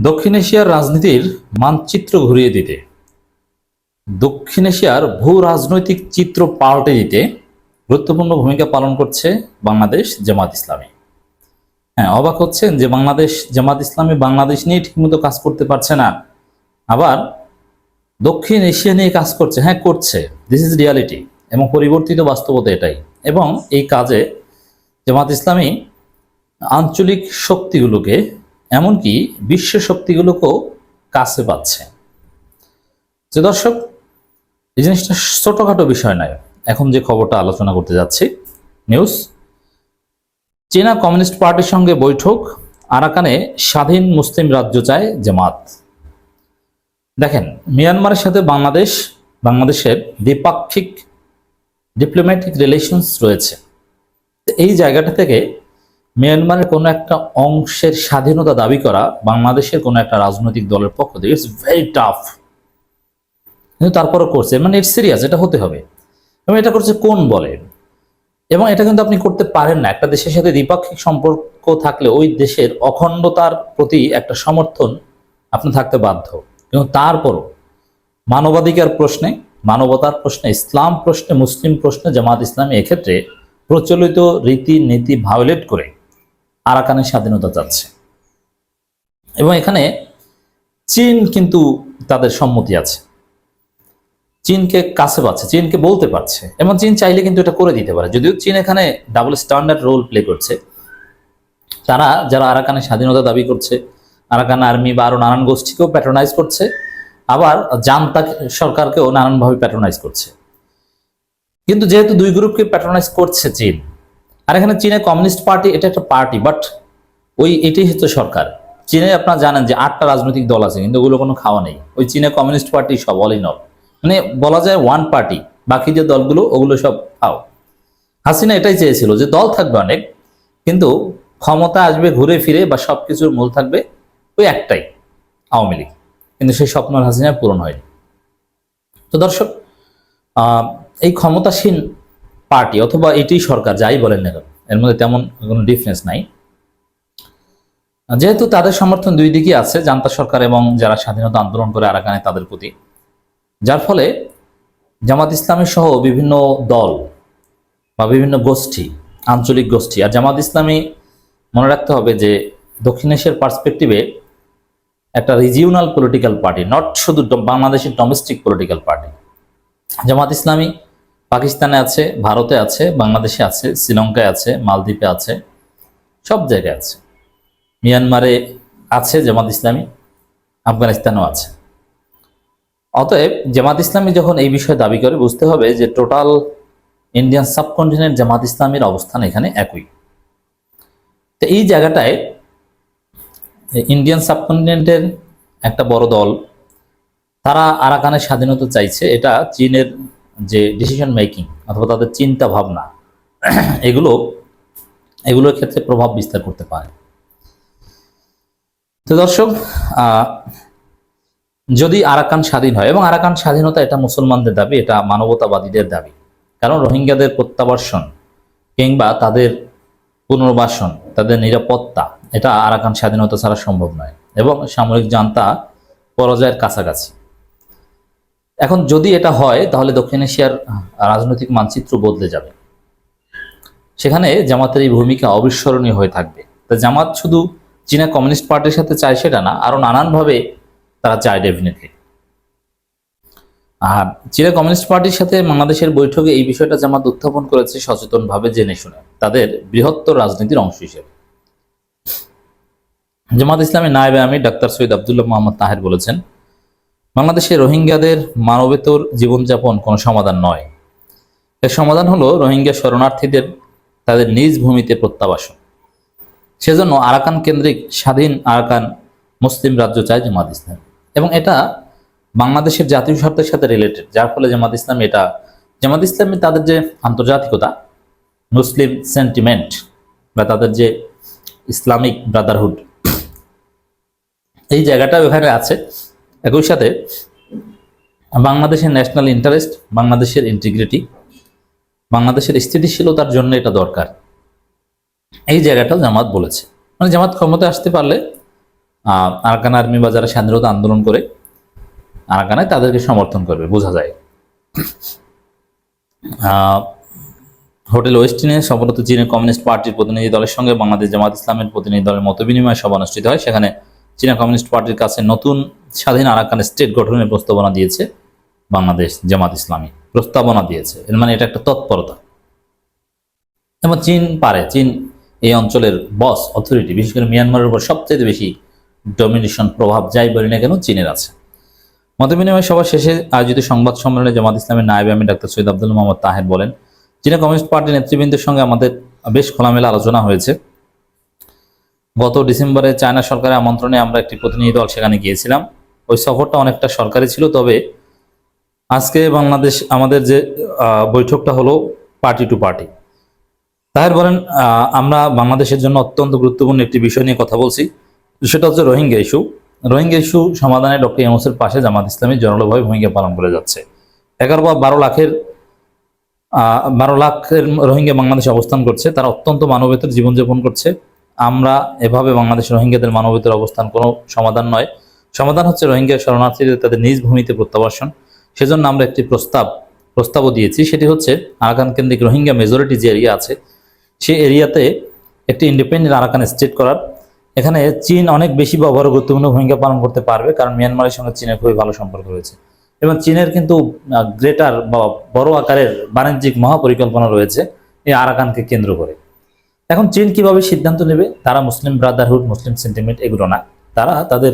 দক্ষিণ এশিয়ার রাজনীতির মানচিত্র ঘুরিয়ে দিতে। দক্ষিণ এশিয়ার ভূ রাজনৈতিক চিত্র পাল্টে দিতে গুরুত্বপূর্ণ ভূমিকা পালন করছে বাংলাদেশ জামাত ইসলামী। হ্যাঁ অবাক হচ্ছেন যে বাংলাদেশ, জামাত ইসলামী বাংলাদেশ নিয়ে ঠিকমতো কাজ করতে পারছে না। আবার দক্ষিণ এশিয়া নিয়ে কাজ করছে হ্যাঁ করছে। দিস ইজ রিয়ালিটি এবং পরিবর্তিত বাস্তবতা এটাই। এবং এই কাজে জামাত ইসলামী আঞ্চলিক শক্তিগুলোকে এমনকি বিশ্ব শক্তিগুলোকেও কাছে পাচ্ছে। যে দর্শক, এই জিনিসটা ছোটখাটো বিষয় নয়। এখন যে খবরটা আলোচনা করতে যাচ্ছি, নিউজ। চীনা কমিউনিস্ট পার্টির সঙ্গে বৈঠক, আরাকানে স্বাধীন মুসলিম রাজ্য চায় জামাত। দেখেন, মিয়ানমারের সাথে বাংলাদেশ, বাংলাদেশের দ্বিপাক্ষিক ডিপ্লোম্যাটিক রিলেশনস রয়েছে। এই জায়গাটা থেকে মিয়ানমারের কোনো একটা অংশের স্বাধীনতা দাবি করা বাংলাদেশের কোনো একটা রাজনৈতিক দলের পক্ষ থেকে ইটস ভেরি টাফ কিন্তু তারপরও করছে মানে ইটস সিরিয়াস এটা হতে হবে। এবং এটা করছে কোন বলে? এবং এটা কিন্তু আপনি করতে পারেন না। একটা দেশের সাথে দ্বিপাক্ষিক সম্পর্ক থাকলে ওই দেশের অখণ্ডতার প্রতি একটা সমর্থন আপনি থাকতে বাধ্য। কিন্তু তারপরও মানবাধিকার প্রশ্নে, মানবতার প্রশ্নে, ইসলাম প্রশ্নে, মুসলিম প্রশ্নে জামাত ইসলামী এক্ষেত্রে প্রচলিত রীতি নীতি ভায়োলেট করে আরাকানের স্বাধীনতা চাচ্ছে। এবং এখানে চীন কিন্তু তাদের সম্মতি আছে। চীনকে কাছে পাচ্ছে, চীনকে বলতে পারছে। এবং চীন চাইলে কিন্তু এটা করে দিতে পারে। যদিও চীন এখানে ডাবল স্ট্যান্ডার্ড রোল প্লে করছে। তারা যারা আরাকানের স্বাধীনতা দাবি করছে, আরাকান আর্মি বা আরও নানান গোষ্ঠীকেও প্যাট্রোনাইজ করছে, আবার জান্তা সরকারকেও নানানভাবে প্যাট্রোনাইজ করছে। কিন্তু যেহেতু দুই গ্রুপকে প্যাট্রোনাইজ করছে চীন আর এখানে চীনের কমিউনিস্ট পার্টি, এটা একটা পার্টি বাট ওই এটাই হচ্ছে সরকার। চীনে আপনারা জানেন যে আটটা রাজনৈতিক দল আছে, কিন্তু ওগুলো কোনো খাওয়া নেই। ওই চীনে কমিউনিস্ট পার্টি সব অল ইন মানে বলা যায় ওয়ান পার্টি বাকি যে দলগুলো, ওগুলো সব খাও। হাসিনা এটাই চেয়েছিল যে দল থাকবে অনেক, কিন্তু ক্ষমতা আসবে ঘুরে ফিরে বা সব কিছুর মূল থাকবে ওই একটাই, আওয়ামী লীগ। কিন্তু সেই স্বপ্ন আর হাসিনার পূরণ হয়নি। তো দর্শক এই ক্ষমতাসীন পার্টি অথবা এটাই সরকার যাই বলেন না এর মধ্যে তেমন কোনো ডিফারেন্স নাই। যেহেতু তাদের সমর্থন দুই দিকই আছে, জান্তা সরকার এবং যারা স্বাধীনতা আন্দোলন করে আরাকানে তাদের প্রতি। যার ফলে জামাত ইসলামী সহ বিভিন্ন দল বা বিভিন্ন গোষ্ঠী, আঞ্চলিক গোষ্ঠী, আর জামাত ইসলামী মনে রাখতে হবে যে দক্ষিণ এশিয়ার পার্সপেক্টিভে একটা রিজিওনাল পলিটিক্যাল পার্টি নট শুধু বাংলাদেশের domestic political party Jamaat Islami পাকিস্তানে আছে, ভারতে আছে, বাংলাদেশে আছে, শ্রীলঙ্কায় আছে, মালদ্বীপে আছে, সব জায়গায় আছে। মিয়ানমারে আছে জামাত ইসলামী, আফগানিস্তানেও আছে। অতএব জামাত ইসলামী যখন এই বিষয়ে দাবি করে, বুঝতে হবে যে টোটাল ইন্ডিয়ান সাবকন্টিনেন্ট জামাত ইসলামীর অবস্থান এখানে একই। তো এই জায়গাটায় ইন্ডিয়ান সাবকন্টিনেন্টের একটা বড় দল, তারা আরাকানের স্বাধীনতা চাইছে, এটা চীনের যে ডিসিশন মেকিং অথবা তাদের চিন্তা ভাবনা, এগুলো, এগুলোর ক্ষেত্রে প্রভাব বিস্তার করতে পারে। তো দর্শক যদি আরাকান স্বাধীন হয়, এবং আরাকান স্বাধীনতা এটা মুসলমানদের দাবি, এটা মানবতাবাদীদের দাবি। কারণ রোহিঙ্গাদের প্রত্যাবর্ষণ কিংবা তাদের পুনর্বাসন, তাদের নিরাপত্তা, এটা আরাকান স্বাধীনতা ছাড়া সম্ভব নয়। এবং সামরিক জান্তা পরাজয়ের কাছাকাছি। এখন যদি এটা হয়, তাহলে দক্ষিণ এশিয়ার রাজনৈতিক মানচিত্র বদলে যাবে। সেখানে জামাতের এই ভূমিকা অবিস্মরণীয় হয়ে থাকবে। তা জামাত শুধু চীনা কমিউনিস্ট পার্টির সাথে চায় সেটা না আরও নানানভাবে তারা চায় ডেফিনেটলি আর চীনা কমিউনিস্ট পার্টির সাথে বাংলাদেশের বৈঠকে এই বিষয়টা জামাত উত্থাপন করেছে সচেতনভাবে জেনে শুনে, তাদের বৃহত্তর রাজনীতির অংশ হিসেবে। জামাত ইসলামী নায়েবে আমি ডাক্তার সৈয়দ আবদুল্লাহ মোহাম্মদ তাহের বলেছেন বাংলাদেশে রোহিঙ্গাদের মানবেতর জীবনযাপন কোনো সমাধান নয়। এর সমাধান হলো রোহিঙ্গা শরণার্থীদের তাদের নিজ ভূমিতে প্রত্যাবাসন। সেজন্য আরাকান কেন্দ্রিক স্বাধীন আরাকান মুসলিম রাজ্য চায় জামাত ইসলাম। এবং এটা বাংলাদেশের জাতীয় স্বার্থের সাথে রিলেটেড যার ফলে জামাত ইসলাম এটা, জামাত ইসলামী তাদের যে আন্তর্জাতিকতা, মুসলিম সেন্টিমেন্ট বা তাদের যে ইসলামিক ব্রাদারহুড এই জায়গাটা ওখানে আছে। একই সাথে বাংলাদেশের ন্যাশনাল ইন্টারেস্ট বাংলাদেশের ইন্টিগ্রিটি বাংলাদেশের স্থিতিশীলতার জন্য এটা দরকার। এই জায়গাটা জামাত বলেছে। মানে জামাত ক্ষমতা আসতে পারলে আরাকান আর্মি বা যারা স্বাধীনতা আন্দোলন করে আরাকানায় তাদেরকে সমর্থন করবে, বোঝা যায়। হোটেল ওয়েস্টিনে সম্ভবত চীনের কমিউনিস্ট পার্টির প্রতিনিধি দলের সঙ্গে বাংলাদেশ জামাত ইসলামের প্রতিনিধি দলের মত বিনিময় সভা অনুষ্ঠিত হয়, সেখানে চীনা কমিউনিস্ট পার্টির কাছে নতুন স্বাধীন আরাকান স্টেট গঠনের প্রস্তাবনা দিয়েছে বাংলাদেশ জামাত ইসলামী। প্রস্তাবনা দিয়েছে। এর মানে এটা একটা তৎপরতা। এবং চীন পারে। চীন এই অঞ্চলের বস, অথরিটি, বিশেষ করে মিয়ানমারের উপর সবচেয়ে বেশি ডমিনেশন প্রভাব যাই বলি না কেন, চীনের আছে। মতবিনিময় সভা শেষে আয়োজিত সংবাদ সম্মেলনে জামাত ইসলামের নায়েবে আমি ডাক্তার সৈয়দ আব্দুল মোহাম্মদ তাহের বলেন, চীনা কমিউনিস্ট পার্টির নেতৃবৃন্দের সঙ্গে আমাদের বেশ খোলামেলা আলোচনা হয়েছে। গত ডিসেম্বরে চায়না সরকারের আমন্ত্রণে আমরা একটি প্রতিনিধি দল সেখানে গিয়েছিলাম। ওই সফরটা অনেকটা সরকারি ছিল, তবে আজকে বাংলাদেশ আমাদের যে বৈঠকটা হলো পার্টি টু পার্টি তাহের বলেন আমরা বাংলাদেশের জন্য অত্যন্ত গুরুত্বপূর্ণ একটি বিষয় নিয়ে কথা বলছি। সেটা হচ্ছে রোহিঙ্গা ইস্যু রোহিঙ্গা ইস্যু সমাধানে ডক্টর ইউনুসের পাশে জামাত ইসলামী জনরভাবে ভূমিকা পালন করে যাচ্ছে। এগারো বা বারো লাখের বারো লাখের রোহিঙ্গা বাংলাদেশে অবস্থান করছে। তারা অত্যন্ত মানবেতর জীবনযাপন করছে। আমরা এভাবে বাংলাদেশ রোহিঙ্গাদের মানবেতর অবস্থান কোনো সমাধান নয়। সমাধান হচ্ছে রোহিঙ্গা শরণার্থীদের তাদের নিজ ভূমিতে প্রত্যাবাসন সেজন্য আমরা একটি প্রস্তাব, প্রস্তাবও দিয়েছি। সেটি হচ্ছে আরাকান কেন্দ্রিক রোহিঙ্গা মেজরিটি যে এরিয়া আছে সেই এরিয়াতে একটি ইন্ডিপেন্ডেন্ট আরাকান স্টেট করার। এখানে চীন অনেক বেশি বা বড় গুরুত্বপূর্ণ ভূমিকা পালন করতে পারবে কারণ মিয়ানমারের সঙ্গে চীনের খুবই ভালো সম্পর্ক রয়েছে। এবং চীনের কিন্তু গ্রেটার বা বড় আকারের বাণিজ্যিক মহাপরিকল্পনা রয়েছে এই আরাকানকে কেন্দ্র করে। এখন চীন কীভাবে সিদ্ধান্ত নেবে? তারা মুসলিম ব্রাদারহুড, মুসলিম সেন্টিমেন্ট এগুলো না। তারা তাদের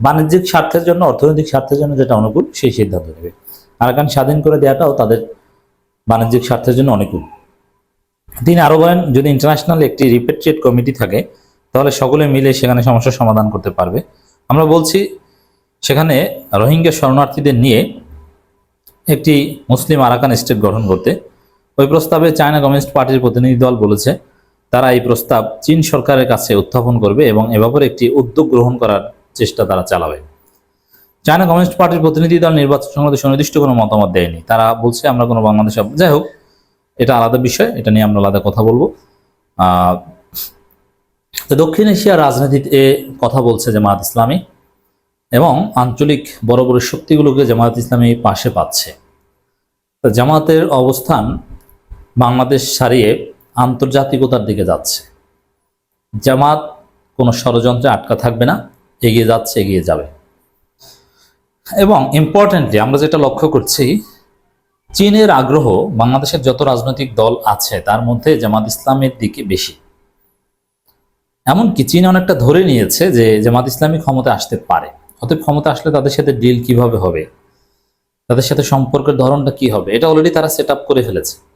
বাণিজ্যিক স্বার্থের জন্য, অর্থনৈতিক স্বার্থের জন্য যেটা অনুকূল, সেই সিদ্ধান্ত নেবে। আরাকান স্বাধীন করে দেওয়াটাও তাদের বাণিজ্যিক স্বার্থের জন্য অনুকূল। তিনি আরও বলেন, যদি ইন্টারন্যাশনাল একটি রিপেট্রিয়েট কমিটি থাকে, তাহলে সকলে মিলে সেখানে সমস্যার সমাধান করতে পারবে। আমরা বলছি, সেখানে রোহিঙ্গা শরণার্থীদের নিয়ে একটি মুসলিম আরাকান স্টেট গঠন করতে। ওই প্রস্তাবে চায়না কমিউনিস্ট পার্টির প্রতিনিধি দল বলেছে তারা এই প্রস্তাব চীন সরকারের কাছে উত্থাপন করবে এবং এ ব্যাপারে একটি উদ্যোগ গ্রহণ করার চেষ্টা তারা চালাবে। চায়না কমিউনিস্ট পার্টির প্রতিনিধি দল নির্বাচন সংক্রান্ত সুনির্দিষ্ট কোনো মতামত দেয়নি। তারা বলছে, আমরা কোনো বাংলাদেশ যাই হোক, এটা আলাদা বিষয়, এটা নিয়ে আমরা আলাদা কথা বলব। তো দক্ষিণ এশিয়ার রাজনীতিতে কথা বলছে জামায়াত ইসলামী এবং আঞ্চলিক বড় বড় শক্তিগুলোকে জামায়াত ইসলামী পাশে পাচ্ছে। জামাতের অবস্থান বাংলাদেশ ছাড়িয়ে আন্তর্জাতিকতার দিকে যাচ্ছে। জামাত কোনো ষড়যন্ত্রে আটকা থাকবে না, এগিয়ে যাচ্ছে, এগিয়ে যাবে। এবং ইম্পর্টেন্টলি আমরা যেটা লক্ষ্য করছি, চীনের আগ্রহ বাংলাদেশের যত রাজনৈতিক দল আছে, তার মধ্যে জামাত ইসলামের দিকে বেশি। এমনকি চীন অনেকটা ধরে নিয়েছে যে জামাত ইসলামী ক্ষমতা আসতে পারে। অতএব ক্ষমতা আসলে তাদের সাথে ডিল কীভাবে হবে? তাদের সাথে সম্পর্কের ধরনটা কি হবে? এটা অলরেডি তারা সেট করে ফেলেছে।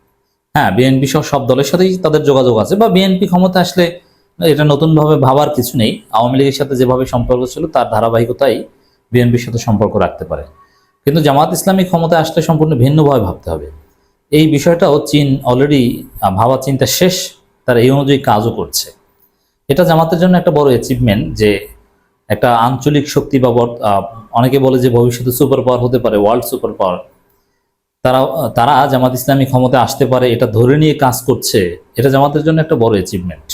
হ্যাঁ বিএনপি সহ সব দলের সাথেই তাদের যোগাযোগ আছে বা বিএনপি ক্ষমতা আসলে এটা নতুনভাবে ভাবার কিছু নেই। আওয়ামী লীগের সাথে যেভাবে সম্পর্ক ছিল, তার ধারাবাহিকতাই বিএনপির সাথে সম্পর্ক রাখতে পারে। কিন্তু জামাত ইসলামী ক্ষমতায় আসলে সম্পূর্ণ ভিন্নভাবে ভাবতে হবে। এই বিষয়টাও চীন অলরেডি ভাবা চিন্তা শেষ, তার এই অনুযায়ী কাজও করছে। এটা জামাতের জন্য একটা বড় অ্যাচিভমেন্ট যে একটা আঞ্চলিক শক্তি বা অনেকে বলে যে ভবিষ্যতে সুপার পাওয়ার হতে পারে ওয়ার্ল্ড সুপার পাওয়ার তারা তারা জামাত ইসলামী ক্ষমতায় আসতে পারে, এটা ধরে নিয়ে কাজ করছে, এটা জামাতের জন্য একটা বড় অ্যাচিভমেন্ট